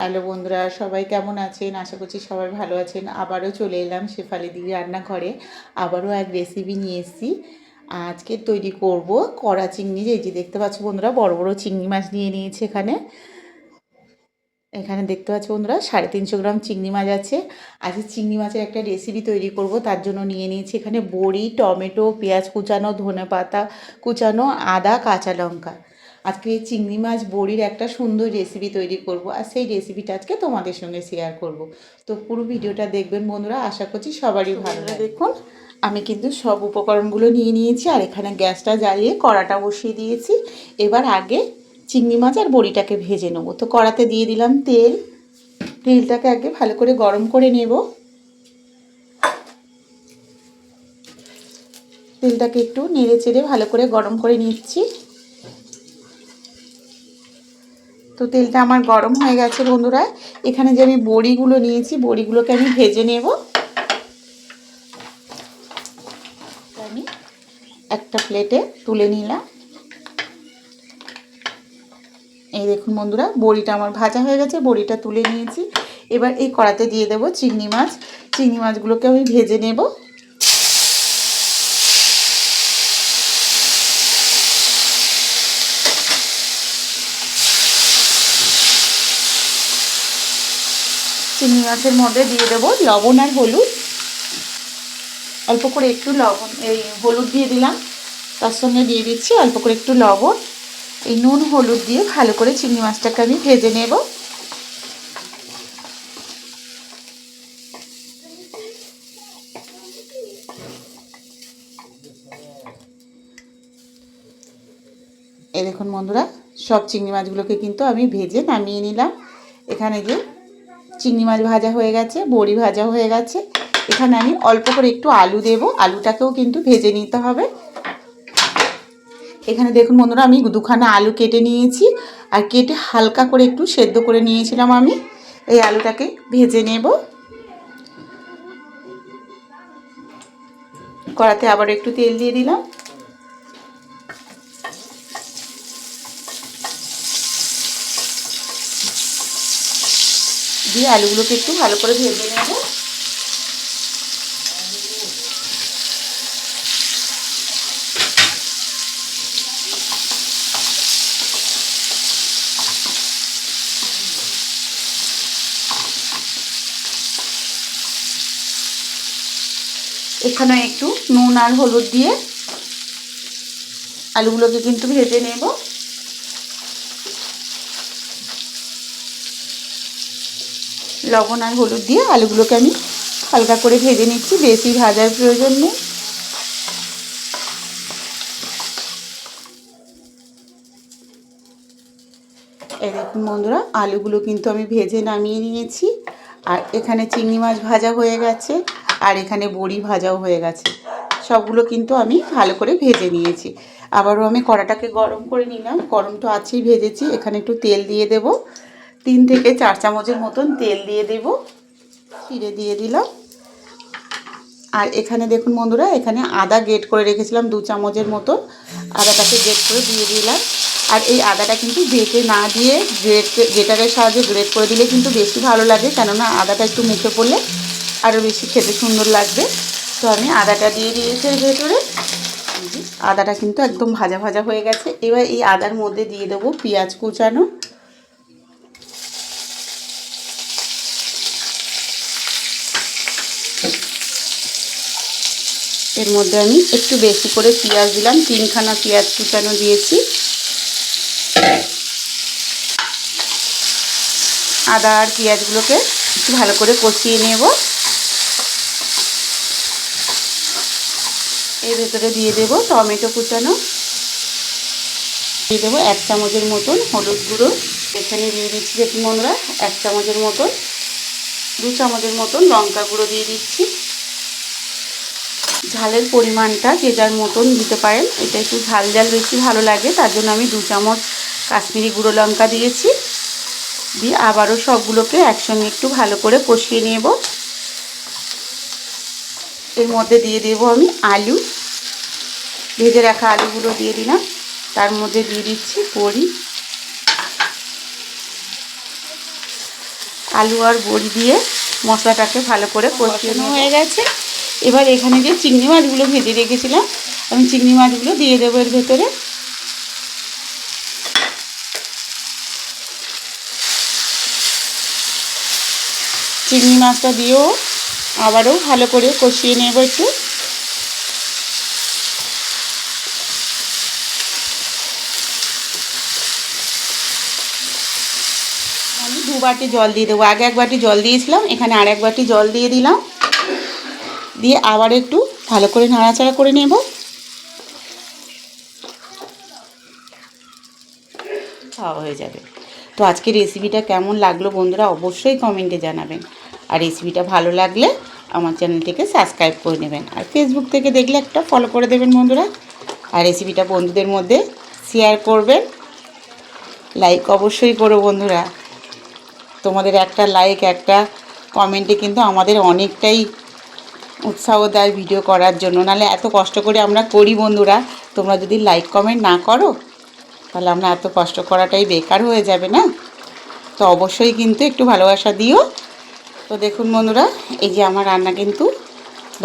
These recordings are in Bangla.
হ্যালো বন্ধুরা, সবাই কেমন আছেন? আশা করছি সবাই ভালো আছেন। আবারও চলে এলাম শেফালি দিদি রান্নাঘরে। আবারও এক রেসিপি নিয়ে এসেছি। আজকে তৈরি করব কড়া চিংড়ি। এই যে দেখতে পাচ্ছ বন্ধুরা, বড় বড় চিংড়ি মাছ নিয়ে নিয়েছে এখানে। এখানে দেখতে পাচ্ছ বন্ধুরা, সাড়ে তিনশো গ্রাম চিংড়ি মাছ আছে। আজকে চিংড়ি মাছের একটা রেসিপি তৈরি করব, তার জন্য নিয়ে নিয়েছি এখানে বড়ি, টমেটো, পেঁয়াজ কুচানো ধনে পাতা কুচানো, আদা, কাঁচা লঙ্কা। আজকে চিংড়ি মাছ বড়ির একটা সুন্দর রেসিপি তৈরি করব আর সেই রেসিপিটা আজকে তোমাদের সঙ্গে শেয়ার করব। তো পুরো ভিডিওটা দেখবেন বন্ধুরা আশা করছি সবারই ভালো দেখুন আমি কিন্তু সব উপকরণগুলো নিয়ে নিয়েছি আর এখানে গ্যাসটা জ্বালিয়ে কড়াটা বসিয়ে দিয়েছি। এবার আগে চিংড়ি মাছ আর বড়িটাকে ভেজে নেব। তো কড়াতে দিয়ে দিলাম তেল। তেলটাকে আগে ভালো করে গরম করে নেব। তেলটাকে একটু নেড়ে চেড়ে ভালো করে গরম করে নিচ্ছি। তো তেলটা আমার গরম হয়ে গেছে বন্ধুরা। এখানে যে আমি বড়িগুলো নিয়েছি, বড়িগুলোকে আমি ভেজে নেব। আমি একটা প্লেটে তুলে নিলাম। এই দেখুন বন্ধুরা, বড়িটা আমার ভাজা হয়ে গেছে, বড়িটা তুলে নিয়েছি। এবার এই কড়াতে দিয়ে দেবো চিংড়ি মাছ। চিংড়ি মাছগুলোকে আমি ভেজে নেব। চিংড়ি মাছের মধ্যে দিয়ে দেবো লবণ আর হলুদ। অল্প করে একটু লবণ, এই হলুদ দিয়ে দিলাম। তার সঙ্গে দিয়ে দিচ্ছি অল্প করে একটু লবণ। এই নুন, হলুদ দিয়ে ভালো করে চিংড়ি মাছটাকে আমি ভেজে নেব। এই দেখুন বন্ধুরা, সব চিংড়ি মাছগুলোকে কিন্তু আমি ভেজে নামিয়ে নিলাম। এখানে যে চিংড়ি মাছ ভাজা হয়ে গেছে, বড়ি ভাজা হয়ে গেছে। এখানে আমি অল্প করে একটু আলু দেব, আলুটাকেও কিন্তু ভেজে নিতে হবে। এখানে দেখুন বন্ধুরা, আমি দুখানা আলু কেটে নিয়েছি, আর কেটে হালকা করে একটু সেদ্ধ করে নিয়েছিলাম আমি। এই আলুটাকে ভেজে নেব। কড়াতে আবার একটু তেল দিয়ে দিলাম। দিয়ে আলুগুলোকে একটু ভালো করে ভেজে নেব। এখানে একটু নুন আর হলুদ দিয়ে আলুগুলোকে কিন্তু ভেজে নেব। লবণ আর হলুদ দিয়ে আলুগুলোকে আমি হালকা করে ভেজে নিচ্ছি, বেশি ভাজার প্রয়োজন নেই। দেখুন বন্ধুরা, আলুগুলো কিন্তু আমি ভেজে নামিয়ে নিয়েছি, আর এখানে চিংড়ি মাছ ভাজা হয়ে গেছে, আর এখানে বড়ি ভাজাও হয়ে গেছে। সবগুলো কিন্তু আমি ভালো করে ভেজে নিয়েছি। আবারও আমি কড়াটাকে গরম করে নিলাম, গরম তো আছেই ভেজেছি, এখানে একটু তেল দিয়ে দেব। তিন থেকে চার চামচের মতন তেল দিয়ে দেব, চিড়ে দিয়ে দিলাম। আর এখানে দেখুন বন্ধুরা, এখানে আদা গেট করে রেখেছিলাম দু চামচের মতন, আদাটাকে গেট করে দিয়ে দিলাম। আর এই আদাটা কিন্তু বেটে না দিয়ে গ্রেট গেটারের সাহায্যে গ্রেট করে দিলে কিন্তু বেশি ভালো লাগে, কেননা আদাটা একটু মুখে পড়লে আরও বেশি খেতে সুন্দর লাগবে। তো আমি আদাটা দিয়ে দিয়েছি ভেতরে। আদাটা কিন্তু একদম ভাজা ভাজা হয়ে গেছে। এবার এই আদার মধ্যে দিয়ে দেবো পেঁয়াজ কুচানো। এর মধ্যে আমি একটু বেশি করে পেঁয়াজ দিলাম, তিনখানা পেঁয়াজ কুচানো দিয়েছি। আদা আর পেঁয়াজগুলোকে একটু ভালো করে কষিয়ে নেব। এর ভেতরে দিয়ে দেব টমেটো কুচানো। দিয়ে দেবো এক চামচের মতন হলুদ গুঁড়ো। এখানে দিয়ে দিচ্ছি, দেখুন বন্ধুরা, এক চামচের মতন। দু চামচের মতন লঙ্কা গুঁড়ো দিয়ে দিচ্ছি। ঝালের পরিমাণটা যে যার মতন দিতে পারেন। এটা একটু ঝাল ঝাল বেশি ভালো লাগে তার জন্য আমি দু চামচ কাশ্মীরি গুঁড়ো লঙ্কা দিয়েছি। দিয়ে আবারও সবগুলোকে একসঙ্গে একটু ভালো করে কষিয়ে নেব। এর মধ্যে দিয়ে দেব আমি আলু। ভেজে রাখা আলুগুলো দিয়ে দিলাম। তার মধ্যে দিয়ে দিচ্ছি বড়ি। আলু আর বড়ি দিয়ে মশলাটাকে ভালো করে কষানো হয়ে গেছে। এবার এখানে যে চিংড়ি মাছগুলো ভেজে রেখেছিলাম, আমি চিংড়ি মাছগুলো দিয়ে দেবো এর ভেতরে। চিংড়ি মাছটা দিয়েও আবারও ভালো করে কষিয়ে নেব একটু। আমি দু বাটি জল দিয়ে দেবো। আগে এক বাটি জল দিয়েছিলাম, এখানে আর এক বাটি জল দিয়ে দিলাম। দিয়ে আবার একটু ভালো করে নাড়াচাড়া করে নেব। খাওয়া হয়ে যাবে। তো আজকের রেসিপিটা কেমন লাগল বন্ধুরা অবশ্যই কমেন্টে জানাবেন। আর রেসিপিটা ভালো লাগলে আমার চ্যানেলটিকে সাবস্ক্রাইব করে নেবেন। আর ফেসবুক থেকে দেখলে একটা ফলো করে দেবেন বন্ধুরা। আর রেসিপিটা বন্ধুদের মধ্যে শেয়ার করবেন। লাইক অবশ্যই করো বন্ধুরা। তোমাদের একটা লাইক একটা কমেন্টে কিন্তু আমাদের অনেকটাই উৎসাহ দেয় ভিডিও করার জন্য। নাহলে এত কষ্ট করে আমরা করি বন্ধুরা। তোমরা যদি লাইক কমেন্ট না করো, তাহলে আমরা এত কষ্ট করাটাই বেকার হয়ে যাবে না? তো অবশ্যই কিন্তু একটু ভালোবাসা দিও। তো দেখুন বন্ধুরা, এই যে আমার রান্না কিন্তু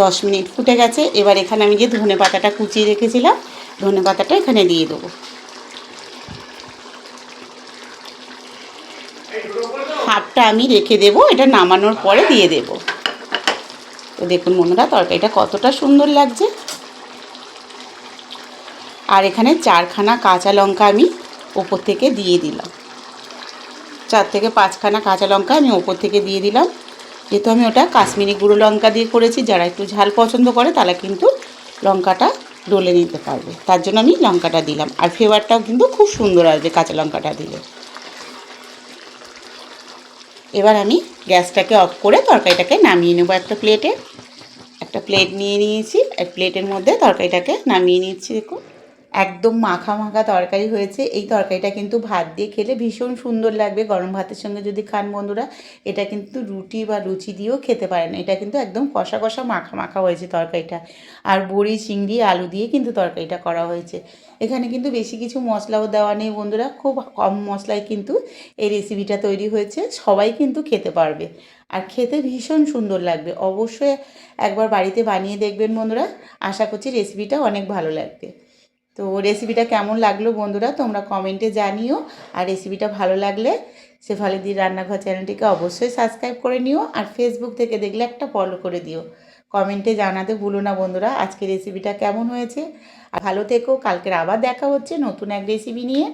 দশ মিনিট ফুটে গেছে। এবার এখানে আমি যে ধনে পাতাটা কুচিয়ে রেখেছিলাম, ধনে পাতাটা এখানে দিয়ে দেবো। হাফটা আমি রেখে দেবো, এটা নামানোর পরে দিয়ে দেব। তো দেখুন বন্ধুরা, তরকারিটা কতটা সুন্দর লাগছে। আর এখানে চারখানা কাঁচা লঙ্কা আমি ওপর থেকে দিয়ে দিলাম। চার থেকে পাঁচখানা কাঁচা লঙ্কা আমি ওপর থেকে দিয়ে দিলাম। যেহেতু আমি ওটা কাশ্মীরি গুঁড়ো লঙ্কা দিয়ে করেছি, যারা একটু ঝাল পছন্দ করে তারা কিন্তু লঙ্কাটা ডলে নিতে পারবে। তার জন্য আমি লঙ্কাটা দিলাম। আর ফ্লেভারটাও কিন্তু খুব সুন্দর আসবে কাঁচা লঙ্কাটা দিলে। এবার আমি গ্যাসটাকে অফ করে তরকারিটাকে নামিয়ে নেব একটা প্লেটে। একটা প্লেট নিয়ে নিয়েছি। এক প্লেটের মধ্যে তরকারিটাকে নামিয়ে নিচ্ছি, দেখুন। একদম মাখা মাখা তরকারি হয়েছে। এই তরকারিটা কিন্তু ভাত দিয়ে খেলে ভীষণ সুন্দর লাগবে। গরম ভাতের সঙ্গে যদি খান বন্ধুরা, এটা কিন্তু রুটি বা লুচি দিয়েও খেতে পারেন। এটা কিন্তু একদম কষা কষা মাখা মাখা হয়েছে তরকারিটা। আর বড়ি, চিংড়ি, আলু দিয়ে কিন্তু তরকারিটা করা হয়েছে। এখানে কিন্তু বেশি কিছু মশলাও দেওয়া নেই বন্ধুরা। খুব কম মশলায় কিন্তু এই রেসিপিটা তৈরি হয়েছে। সবাই কিন্তু খেতে পারবে। আর খেতে ভীষণ সুন্দর লাগবে। অবশ্যই একবার বাড়িতে বানিয়ে দেখবেন বন্ধুরা। আশা করছি রেসিপিটা অনেক ভালো লাগবে। তো রেসিপিটা কেমন লাগল বন্ধুরা, তোমরা কমেন্টে জানিও। আর রেসিপিটা ভালো লাগলে শেফালিদি রান্নাঘর চ্যানেলটিকে অবশ্যই সাবস্ক্রাইব করে নিও আর ফেসবুক থেকে দেখলে একটা ফলো করে দিও। কমেন্টে জানাতে ভুলো না বন্ধুরা, আজকে রেসিপিটা কেমন হয়েছে? আর ভালো থেকো, কালকের আবার দেখা হচ্ছে নতুন এক রেসিপি নিয়ে।